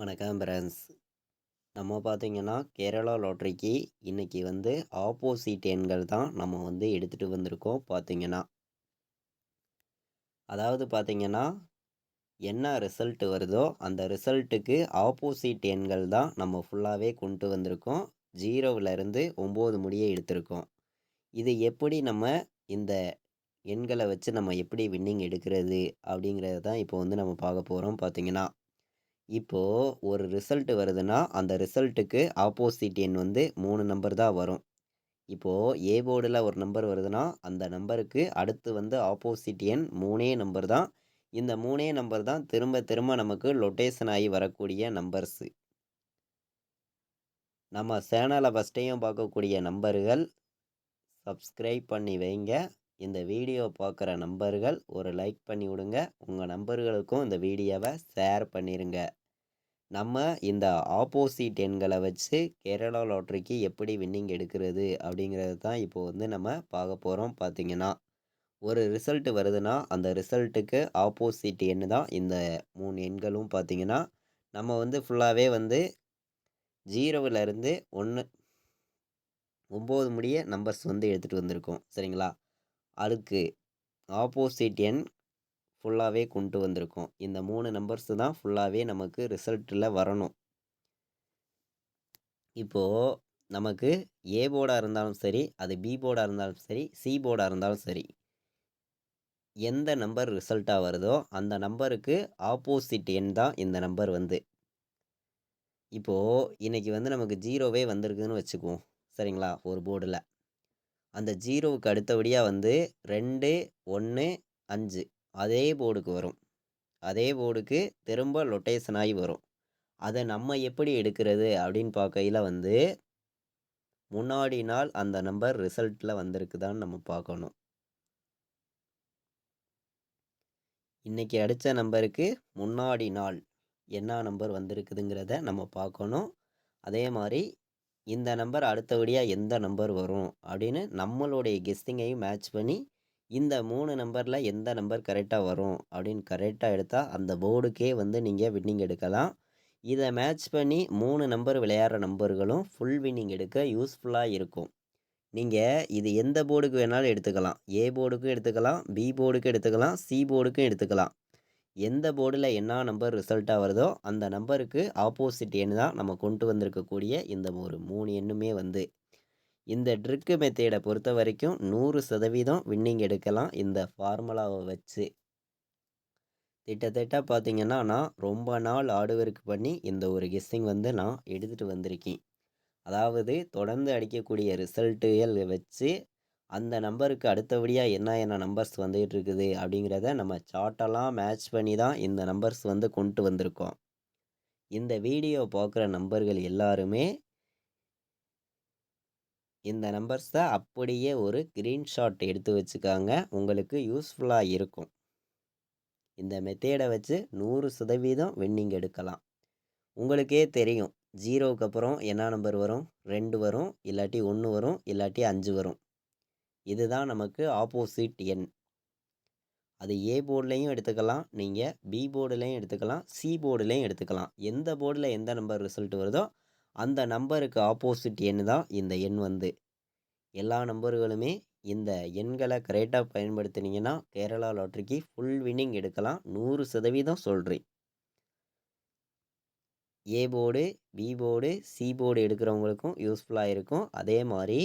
வணக்கம் ஃப்ரெண்ட்ஸ் நம்ம பார்த்திங்கன்னா கேரளா லாட்ரிக்கு இன்றைக்கி வந்து ஆப்போசிட் எண்கள் தான் நம்ம வந்து எடுத்துகிட்டு வந்திருக்கோம் பார்த்தீங்கன்னா அதாவது பார்த்திங்கன்னா என்ன ரிசல்ட் வருதோ அந்த ரிசல்ட்டுக்கு ஆப்போசிட் எண்கள் தான் நம்ம ஃபுல்லாகவே கொண்டு வந்திருக்கோம். ஜீரோவிலேருந்து ஒம்பது முடியை எடுத்திருக்கோம். இது எப்படி நம்ம இந்த எண்களை வச்சு நம்ம எப்படி வின்னிங் எடுக்கிறது அப்படிங்கிறத தான் இப்போ வந்து நம்ம பார்க்க போகிறோம் பார்த்தீங்கன்னா இப்போது ஒரு ரிசல்ட் வருதுன்னா அந்த ரிசல்ட்டுக்கு ஆப்போசிட் எண் வந்து மூணு நம்பர் தான் வரும். இப்போது ஏ போர்டில் ஒரு நம்பர் வருதுன்னா அந்த நம்பருக்கு அடுத்து வந்து ஆப்போசிட் எண் மூணே நம்பர் தான். இந்த மூணே நம்பர் தான் திரும்ப திரும்ப நமக்கு லொட்டேஷன் ஆகி வரக்கூடிய நம்பர்ஸு நம்ம சேனலை ஃபஸ்ட்டையும் பார்க்கக்கூடிய நம்பர்கள் சப்ஸ்கிரைப் பண்ணி வைங்க. இந்த வீடியோ பார்க்குற நம்பர்கள் ஒரு லைக் பண்ணி விடுங்க. உங்கள் நம்பர்களுக்கும் இந்த வீடியோவை ஷேர் பண்ணிடுங்க நம்ம இந்த ஆப்போசிட் எண்களை வச்சு கேரளா லாட்ரிக்கு எப்படி வின்னிங் எடுக்கிறது அப்படிங்கிறது தான் இப்போ வந்து நம்ம பார்க்க போகிறோம் பார்த்திங்கன்னா. ஒரு ரிசல்ட் வருதுன்னா அந்த ரிசல்ட்டுக்கு ஆப்போசிட் எண் தான் இந்த மூணு எண்களும் பார்த்திங்கன்னா நம்ம வந்து ஃபுல்லாகவே வந்து ஜீரோவிலேருந்து ஒன்று ஒம்பது முடிய நம்பர்ஸ் வந்து எடுத்துகிட்டு வந்திருக்கோம். சரிங்களா? அதுக்கு ஆப்போசிட் எண் ஃபுல்லாகவே கொண்டு வந்திருக்கோம். இந்த மூணு நம்பர்ஸ் தான் ஃபுல்லாகவே நமக்கு ரிசல்ட்டில் வரணும். இப்போது நமக்கு ஏ போர்டாக இருந்தாலும் சரி அது பி போர்டாக இருந்தாலும் சரி சி போர்டாக இருந்தாலும் சரி எந்த நம்பர் ரிசல்ட்டாக வருதோ அந்த நம்பருக்கு ஆப்போசிட் எண் தான் இந்த நம்பர் வந்து. இப்போது இன்றைக்கி வந்து நமக்கு ஜீரோவே வந்திருக்குதுன்னு வச்சுக்குவோம். சரிங்களா? ஒரு போர்டில் அந்த ஜீரோவுக்கு அடுத்தபடியாக வந்து ரெண்டு ஒன்று அஞ்சு. அதே போர்டுக்கு வரும். அதே போர்டுக்கு திரும்ப லொட்டேஷன் ஆகி வரும். அதை நம்ம எப்படி எடுக்கிறது அப்படின்னு பார்க்கையில் வந்து முன்னாடி நாள் அந்த நம்பர் ரிசல்ட்டில் வந்திருக்குதான்னு நம்ம பார்க்கணும். இன்றைக்கி அடித்த நம்பருக்கு முன்னாடி நாள் என்ன நம்பர் வந்திருக்குதுங்கிறத நம்ம பார்க்கணும். அதே மாதிரி இந்த நம்பர் அடுத்தபடியாக எந்த நம்பர் வரும் அப்படின்னு நம்மளுடைய கெஸ்டிங்கையும் மேட்ச் பண்ணி இந்த மூணு நம்பரில் எந்த நம்பர் கரெக்டாக வரும் அப்படின்னு கரெக்டாக எடுத்தால் அந்த போர்டுக்கே வந்து நீங்கள் வின்னிங் எடுக்கலாம். இதை மேட்ச் பண்ணி மூணு நம்பர் விளையாடுற நம்பர்களும் ஃபுல் வின்னிங் எடுக்க யூஸ்ஃபுல்லாக இருக்கும். நீங்கள் இது எந்த போர்டுக்கு வேணாலும் எடுத்துக்கலாம். ஏ போர்டுக்கும் எடுத்துக்கலாம் பி போர்டுக்கும் எடுத்துக்கலாம் சி போர்டுக்கும் எடுத்துக்கலாம். எந்த போர்டில் என்ன நம்பர் ரிசல்ட்டாக வருதோ அந்த நம்பருக்கு ஆப்போசிட் எண் தான் நம்ம கொண்டு வந்திருக்கக்கூடிய இந்த ஒரு மூணு எண்ணுமே வந்து. இந்த ட்ரிக்கு மெத்தேடை பொறுத்த வரைக்கும் நூறு சதவீதம் வின்னிங் எடுக்கலாம் இந்த ஃபார்முலாவை வச்சு. திட்டத்தட்ட பார்த்திங்கன்னா நான் ரொம்ப நாள் ஆடுவருக்கு பண்ணி இந்த ஒரு கெஸ்ஸிங் வந்து நான் எடுத்துகிட்டு வந்திருக்கேன். அதாவது தொடர்ந்து அடிக்கக்கூடிய ரிசல்ட்டுகள் வச்சு அந்த நம்பருக்கு அடுத்தபடியாக என்ன என்ன நம்பர்ஸ் வந்துகிட்டு இருக்குது அப்படிங்கிறத நம்ம சார்ட்டெல்லாம் மேட்ச் பண்ணி தான் இந்த நம்பர்ஸ் வந்து கொண்டு வந்திருக்கோம். இந்த வீடியோ பார்க்குற நம்பர்கள் எல்லாருமே இந்த நம்பர்ஸை அப்படியே ஒரு ஸ்க்ரீன்ஷாட் எடுத்து வச்சுக்காங்க. உங்களுக்கு யூஸ்ஃபுல்லாக இருக்கும். இந்த மெத்தேடை வச்சு நூறு சதவீதம் வின்னிங் எடுக்கலாம். உங்களுக்கே தெரியும். ஜீரோவுக்கு அப்புறம் என்ன நம்பர் வரும்? ரெண்டு வரும். இல்லாட்டி ஒன்று வரும். இல்லாட்டி அஞ்சு வரும். இதுதான் நமக்கு ஆப்போசிட் எண். அது ஏ போர்டுலேயும் எடுத்துக்கலாம். நீங்கள் பி போர்டுலேயும் எடுத்துக்கலாம். சி போர்டுலேயும் எடுத்துக்கலாம். எந்த போர்டில் எந்த நம்பர் ரிசல்ட் வருதோ அந்த நம்பருக்கு ஆப்போசிட் எண் தான் இந்த எண் வந்து. எல்லா நம்பர்களுமே இந்த எண்களை கரெக்டாக பயன்படுத்தினீங்கன்னா கேரளா லாட்ரிக்கு ஃபுல் வின்னிங் எடுக்கலாம். நூறு சதவீதம் சொல்கிறேன் A board B board C board எடுக்கிறவங்களுக்கும் யூஸ்ஃபுல்லாக இருக்கும். அதே மாதிரி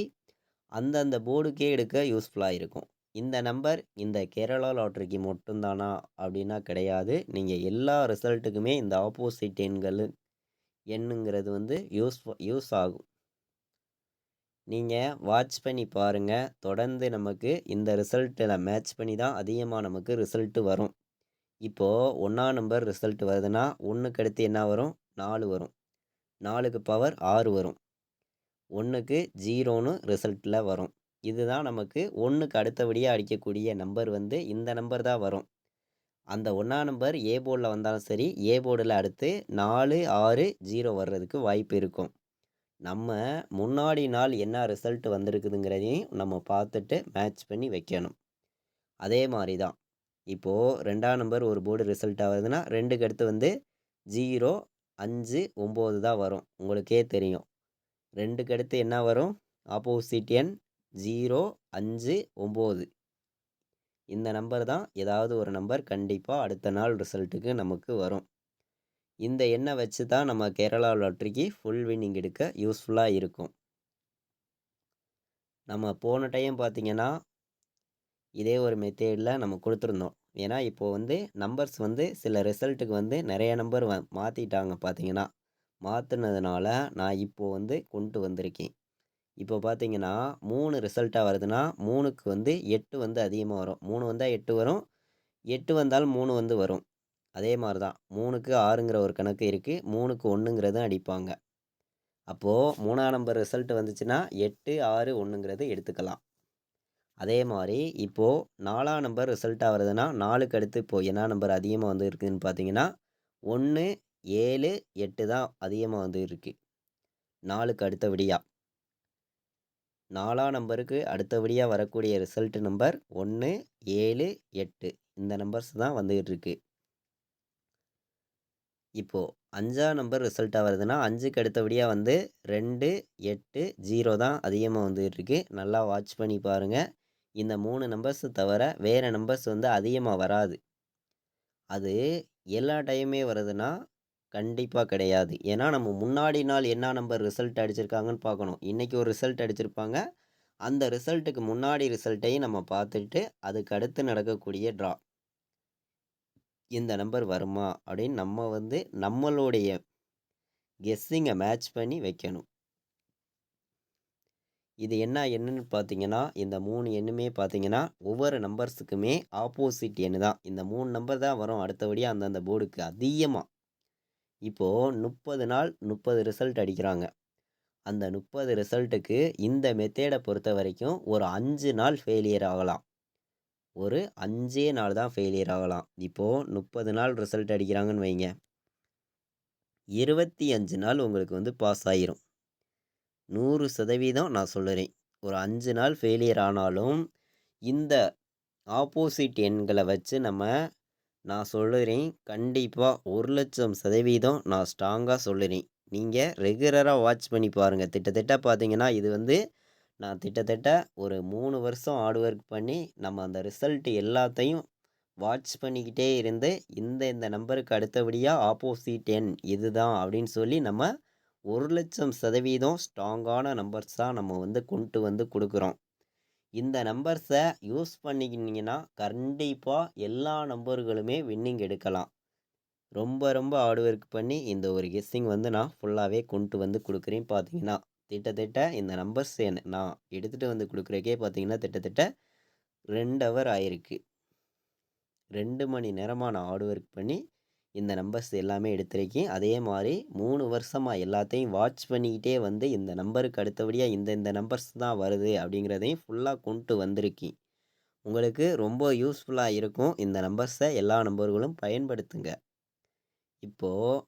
அந்தந்த போர்டுக்கே எடுக்க யூஸ்ஃபுல்லாக இருக்கும். இந்த நம்பர் இந்த கேரளா லாட்ரிக்கு மட்டும்தானா? அப்படின்னா கிடையாது. நீங்கள் எல்லா ரிசல்ட்டுக்குமே இந்த ஆப்போசிட் எண்கள் எண்ணுங்கிறது வந்து யூஸ் யூஸ் ஆகும். நீங்கள் வாட்ச் பண்ணி பாருங்கள் தொடர்ந்து நமக்கு இந்த ரிசல்ட்டில் மேட்ச் பண்ணி தான் அதிகமாக நமக்கு ரிசல்ட்டு வரும். இப்போது ஒன்றா நம்பர் ரிசல்ட் வருதுன்னா ஒன்றுக்கு அடுத்து என்ன வரும்? நாலு வரும். நாலுக்கு பவர் ஆறு வரும். ஒன்றுக்கு ஜீரோன்னு ரிசல்ட்டில் வரும். இதுதான் நமக்கு ஒன்றுக்கு அடுத்தபடியாக அடிக்கக்கூடிய நம்பர் வந்து இந்த நம்பர் தான் வரும். அந்த ஒன்றா நம்பர் ஏ போர்டில் வந்தாலும் சரி ஏ போர்டில் அடுத்து நாலு ஆறு ஜீரோ வர்றதுக்கு வாய்ப்பு இருக்கும். நம்ம முன்னாடி நாள் என்ன ரிசல்ட் வந்திருக்குதுங்கிறதையும் நம்ம பார்த்துட்டு மேட்ச் பண்ணி வைக்கணும். அதே மாதிரி தான் இப்போது ரெண்டாம் நம்பர் ஒரு போர்டு ரிசல்ட் ஆகுதுன்னா ரெண்டுக்கு அடுத்து வந்து ஜீரோ அஞ்சு ஒம்பது தான் வரும். உங்களுக்கே தெரியும். ரெண்டுக்கு அடுத்து என்ன வரும்? ஆப்போசிட் எண் ஜீரோ அஞ்சு ஒம்பது. இந்த நம்பர் தான் ஏதாவது ஒரு நம்பர் கண்டிப்பாக அடுத்த நாள் ரிசல்ட்டுக்கு நமக்கு வரும். இந்த எண்ணை வச்சு தான் நம்ம கேரளா லாட்ரிக்கு ஃபுல் வின்னிங் எடுக்க யூஸ்ஃபுல்லாக இருக்கும். நம்ம போன டைம் பார்த்தீங்கன்னா இதே ஒரு மெத்தேடில் நம்ம கொடுத்துருந்தோம். ஏன்னா இப்போது வந்து நம்பர்ஸ் வந்து சில ரிசல்ட்டுக்கு வந்து நிறைய நம்பர் வ மாற்றிட்டாங்க பார்த்தீங்கன்னா மாற்றினதுனால நான் இப்போது வந்து கொண்டு வந்திருக்கேன். இப்போ பார்த்தீங்கன்னா மூணு ரிசல்ட்டாக வருதுன்னா மூணுக்கு வந்து எட்டு வந்து அதிகமாக வரும். மூணு வந்தால் எட்டு வரும். எட்டு வந்தாலும் மூணு வந்து வரும். அதே மாதிரி தான் மூணுக்கு ஆறுங்கிற ஒரு கணக்கு இருக்குது மூணுக்கு ஒன்றுங்கிறதும் அடிப்பாங்க. அப்போது மூணாம் நம்பர் ரிசல்ட் வந்துச்சுன்னா எட்டு ஆறு ஒன்றுங்கிறது எடுத்துக்கலாம். அதே மாதிரி இப்போது நாலாம் நம்பர் ரிசல்ட்டாக வருதுன்னா நாலுக்கு அடுத்து இப்போது என்ன நம்பர் அதிகமாக வந்து இருக்குதுன்னு பார்த்தீங்கன்னா ஒன்று ஏழு எட்டு தான் அதிகமாக வந்து இருக்குது நாலுக்கு அடுத்தபடியாக நாலாம் நம்பருக்கு அடுத்தபடியாக வரக்கூடிய ரிசல்ட் நம்பர் ஒன்று ஏழு எட்டு. இந்த நம்பர்ஸ் தான் வந்துக்கிட்டு இருக்குது இப்போது அஞ்சாம் நம்பர் ரிசல்ட்டாக வருதுன்னா அஞ்சுக்கு அடுத்தபடியாக வந்து ரெண்டு எட்டு ஜீரோ தான் அதிகமாக வந்துகிட்ருக்கு நல்லா வாட்ச் பண்ணி பாருங்கள் இந்த மூணு நம்பர்ஸ் தவிர வேறு நம்பர்ஸ் வந்து அதிகமாக வராது. அது எல்லா டைமே வருதுன்னா கண்டிப்பாக கிடையாது. ஏன்னா நம்ம முன்னாடி நாள் என்ன நம்பர் ரிசல்ட் அடிச்சிருக்காங்கன்னு பார்க்கணும். இன்றைக்கி ஒரு ரிசல்ட் அடிச்சிருப்பாங்க. அந்த ரிசல்ட்டுக்கு முன்னாடி ரிசல்ட்டையும் நம்ம பார்த்துட்டு அதுக்கு அடுத்து நடக்கக்கூடிய ட்ரா இந்த நம்பர் வருமா? அப்படின்னு நம்ம வந்து நம்மளுடைய கெஸ்ஸிங்கை மேட்ச் பண்ணி வைக்கணும். இது என்ன என்னன்னு பார்த்தீங்கன்னா இந்த மூணு எண்ணுமே பார்த்தீங்கன்னா ஒவ்வொரு நம்பர்ஸுக்குமே ஆப்போசிட் எண்ணு தான். இந்த மூணு நம்பர் தான் வரும். அடுத்தபடியாக அந்தந்த போர்டுக்கு அதிகமாக இப்போது முப்பது நாள் முப்பது ரிசல்ட் அடிக்கிறாங்க. அந்த முப்பது ரிசல்ட்டுக்கு இந்த மெத்தேடை பொறுத்த வரைக்கும் ஒரு அஞ்சு நாள் ஃபெயிலியர் ஆகலாம். ஒரு அஞ்சே நாள் தான் ஃபெயிலியர் ஆகலாம். இப்போது முப்பது நாள் ரிசல்ட் அடிக்கிறாங்கன்னு வைங்க. இருபத்தி அஞ்சு நாள் உங்களுக்கு வந்து பாஸ் ஆகிரும் நூறு சதவீதம் நான் சொல்லுறேன். ஒரு அஞ்சு நாள் ஃபெயிலியர் ஆனாலும் இந்த ஆப்போசிட் எண்களை வச்சு நம்ம நான் சொல்லுறேன். கண்டிப்பாக ஒரு லட்சம் சதவீதம் நான் ஸ்ட்ராங்காக சொல்லுறேன். நீங்கள் ரெகுலராக வாட்ச் பண்ணி பாருங்கள் திட்டத்தட்ட பார்த்தீங்கன்னா இது வந்து நான் திட்டத்தட்ட ஒரு மூணு வருஷம் ஹார்ட் ஒர்க் பண்ணி நம்ம அந்த ரிசல்ட் எல்லாத்தையும் வாட்ச் பண்ணிக்கிட்டே இருந்து இந்த இந்த நம்பருக்கு அடுத்தபடியாக ஆப்போசிட் எண் இதுதான் அப்படின்னு சொல்லி நம்ம ஒரு லட்சம் சதவீதம் ஸ்ட்ராங்கான நம்பர்ஸ் தான் நம்ம வந்து கொண்டு வந்து கொடுக்குறோம். இந்த நம்பர்ஸை யூஸ் பண்ணிக்கினீங்கன்னா கண்டிப்பாக எல்லா நம்பர்களுமே வின்னிங் எடுக்கலாம். ரொம்ப ரொம்ப ஹார்ட் ஒர்க் பண்ணி இந்த ஒரு கெஸ்ஸிங் வந்து நான் ஃபுல்லாகவே கொண்டு வந்து கொடுக்குறேன் பார்த்தீங்கன்னா திட்டத்தட்ட இந்த நம்பர்ஸ் நான் எடுத்துகிட்டு வந்து கொடுக்குறக்கே பார்த்தீங்கன்னா திட்டத்தட்ட ரெண்டு ஹவர் ஆயிருக்கு. ரெண்டு மணி நேரமாக நான் ஹார்ட் ஒர்க் பண்ணி இந்த நம்பர்ஸ் எல்லாமே எடுத்திருக்கேன். அதே மாதிரி மூணு வருஷமாக எல்லாத்தையும் வாட்ச் பண்ணிக்கிட்டே வந்து இந்த நம்பருக்கு அடுத்தபடியாக இந்த இந்த நம்பர்ஸ் தான் வருது அப்படிங்கிறதையும் ஃபுல்லாக கொண்டு வந்திருக்கேன். உங்களுக்கு ரொம்ப யூஸ்ஃபுல்லாக இருக்கும் இந்த நம்பர்ஸை எல்லா நம்பர்களும் பயன்படுத்துங்க. இப்போது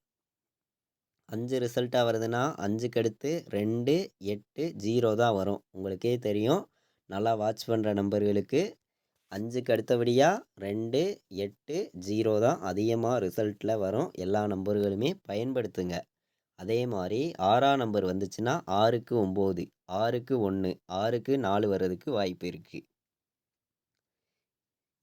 அஞ்சு ரிசல்ட்டாக வருதுன்னா அஞ்சுக்கு அடுத்து ரெண்டு எட்டு ஜீரோ தான் வரும். உங்களுக்கே தெரியும். நல்லா வாட்ச் பண்ணுற நம்பர்களுக்கு அஞ்சுக்கு அடுத்தபடியாக ரெண்டு எட்டு ஜீரோ தான் அதிகமாக ரிசல்ட்டில் வரும். எல்லா நம்பர்களுமே பயன்படுத்துங்க. அதே மாதிரி ஆறாம் நம்பர் வந்துச்சுன்னா ஆறுக்கு ஒம்பது ஆறுக்கு ஒன்று ஆறுக்கு நாலு வர்றதுக்கு வாய்ப்பு இருக்குது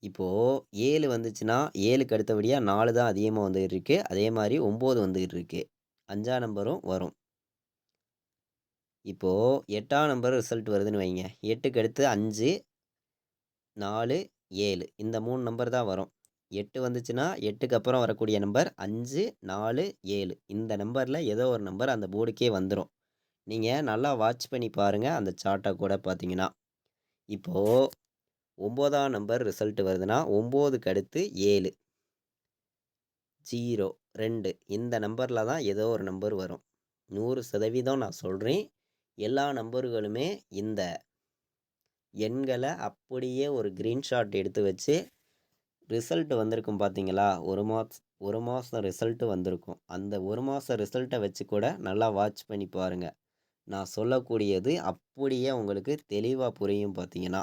இப்போது ஏழு வந்துச்சுன்னா ஏழுக்கு அடுத்தபடியாக நாலு தான் அதிகமாக வந்துகிட்டு இருக்கு அதே மாதிரி ஒம்பது வந்துகிட்டு இருக்கு அஞ்சாம் நம்பரும் வரும். இப்போது எட்டாம் நம்பர் ரிசல்ட் வருதுன்னு வைங்க. எட்டுக்கு அடுத்து அஞ்சு நாலு ஏழு. இந்த மூணு நம்பர் தான் வரும். எட்டு வந்துச்சுன்னா எட்டுக்கு அப்புறம் வரக்கூடிய நம்பர் அஞ்சு நாலு ஏழு. இந்த நம்பரில் ஏதோ ஒரு நம்பர் அந்த போர்டுக்கே வந்துடும் நீங்கள் நல்லா வாட்ச் பண்ணி பாருங்கள் அந்த சார்ட்டை கூட பார்த்தீங்கன்னா இப்போது ஒம்போதாம் நம்பர் ரிசல்ட் வருதுன்னா ஒம்போதுக்கு அடுத்து ஏழு. ஜீரோ ரெண்டு. இந்த நம்பரில் தான் ஏதோ ஒரு நம்பர் வரும். நூறு சதவீதம் நான் சொல்கிறேன் எல்லா நம்பர்களுமே இந்த எண்களை அப்படியே ஒரு க்ரீன்ஷாட் எடுத்து வச்சு ரிசல்ட் வந்திருக்கும் பார்த்தீங்களா ஒரு மாதம் ஒரு மாதம் ரிசல்ட்டு வந்திருக்கும். அந்த ஒரு மாதம் ரிசல்ட்டை வச்சு கூட நல்லா வாட்ச் பண்ணி பாருங்கள் நான் சொல்லக்கூடியது அப்படியே உங்களுக்கு தெளிவாக புரியும் பார்த்தீங்கன்னா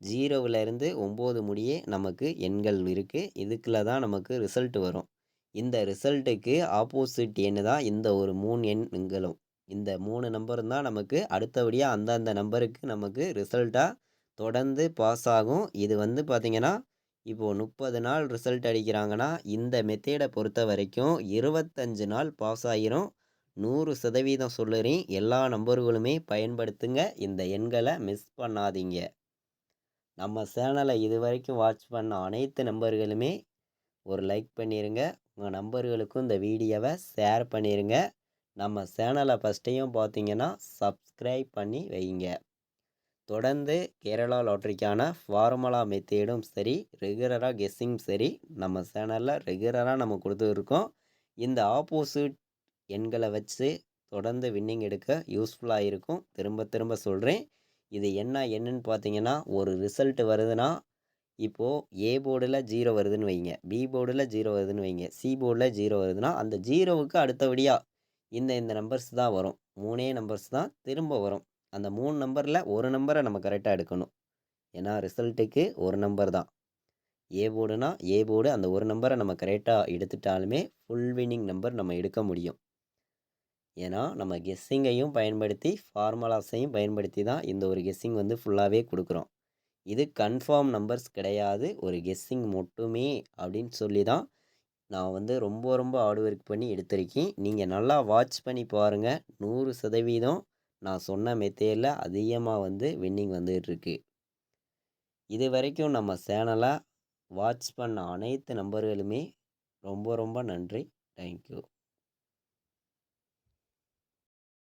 ஜீரோவிலேருந்து ஒம்பது முடியே நமக்கு எண்கள் இருக்குது இதுக்குள்ள தான் நமக்கு ரிசல்ட் வரும். இந்த ரிசல்ட்டுக்கு ஆப்போசிட் எண் தான் இந்த ஒரு மூணு எண்களும். இந்த மூணு நம்பரும் தான் நமக்கு அடுத்தபடியாக அந்தந்த நம்பருக்கு நமக்கு ரிசல்ட்டாக தொடர்ந்து பாஸ் ஆகும். இது வந்து பார்த்திங்கன்னா இப்போது முப்பது நாள் ரிசல்ட் அடிக்கிறாங்கன்னா இந்த மெத்தேடை பொறுத்த வரைக்கும் இருபத்தஞ்சு நாள் பாஸ் ஆகிரும் நூறு சதவீதம் சொல்லுறேன். எல்லா நம்பர்களுமே பயன்படுத்துங்க. இந்த எண்களை மிஸ் பண்ணாதீங்க. நம்ம சேனலை இது வரைக்கும் வாட்ச் பண்ண அனைத்து நம்பர்களுமே ஒரு லைக் பண்ணிடுங்க உங்கள் நம்பர்களுக்கும் இந்த வீடியோவை ஷேர் பண்ணிடுங்க நம்ம சேனலை ஃபஸ்ட்டையும் பார்த்தீங்கன்னா சப்ஸ்கிரைப் பண்ணி வைங்க. தொடர்ந்து கேரளா லாட்ரிக்கான ஃபார்முலா மெத்தேடும் சரி ரெகுலராக கெஸ்ஸிங் சரி நம்ம சேனலில் ரெகுலராக நம்ம கொடுத்துருக்கோம். இந்த ஆப்போசிட் எண்களை வச்சு தொடர்ந்து வின்னிங் எடுக்க யூஸ்ஃபுல்லாக இருக்கும். திரும்ப திரும்ப சொல்கிறேன் இது என்ன என்னன்னு பார்த்தீங்கன்னா ஒரு ரிசல்ட் வருதுன்னா இப்போது ஏ போர்டில் ஜீரோ வருதுன்னு வைங்க. பி போர்டில் ஜீரோ வருதுன்னு வைங்க. சி போர்டில் ஜீரோ வருதுன்னா அந்த ஜீரோவுக்கு அடுத்தபடியாக இந்த இந்த நம்பர்ஸ் தான் வரும். மூணே நம்பர்ஸ் தான் திரும்ப வரும். அந்த மூணு நம்பரில் ஒரு நம்பரை நம்ம கரெக்டாக எடுக்கணும். ஏன்னா ரிசல்ட்டுக்கு ஒரு நம்பர் தான். ஏ போர்டுனா ஏ போர்டு அந்த ஒரு நம்பரை நம்ம கரெக்டாக எடுத்துட்டாலுமே ஃபுல் வின்னிங் நம்பர் நம்ம எடுக்க முடியும். ஏன்னா நம்ம கெஸ்ஸிங்கையும் பயன்படுத்தி ஃபார்முலாஸையும் பயன்படுத்தி தான் இந்த ஒரு கெஸ்ஸிங் வந்து ஃபுல்லாகவே கொடுக்குறோம். இது கன்ஃபார்ம் நம்பர்ஸ் கிடையாது. ஒரு கெஸ்ஸிங் மட்டுமே அப்படின்னு சொல்லி தான் நான் வந்து ரொம்ப ரொம்ப ஹார்ட் ஒர்க் பண்ணி எடுத்திருக்கேன். நீங்கள் நல்லா வாட்ச் பண்ணி பாருங்கள் நூறு சதவீதம் நான் சொன்ன மெத்தேடில் அதிகமாக வந்து வின்னிங் வந்துகிட்ருக்கு இது வரைக்கும் நம்ம சேனலை வாட்ச் பண்ண அனைத்து நம்பர்களுமே ரொம்ப ரொம்ப நன்றி. தேங்க்யூ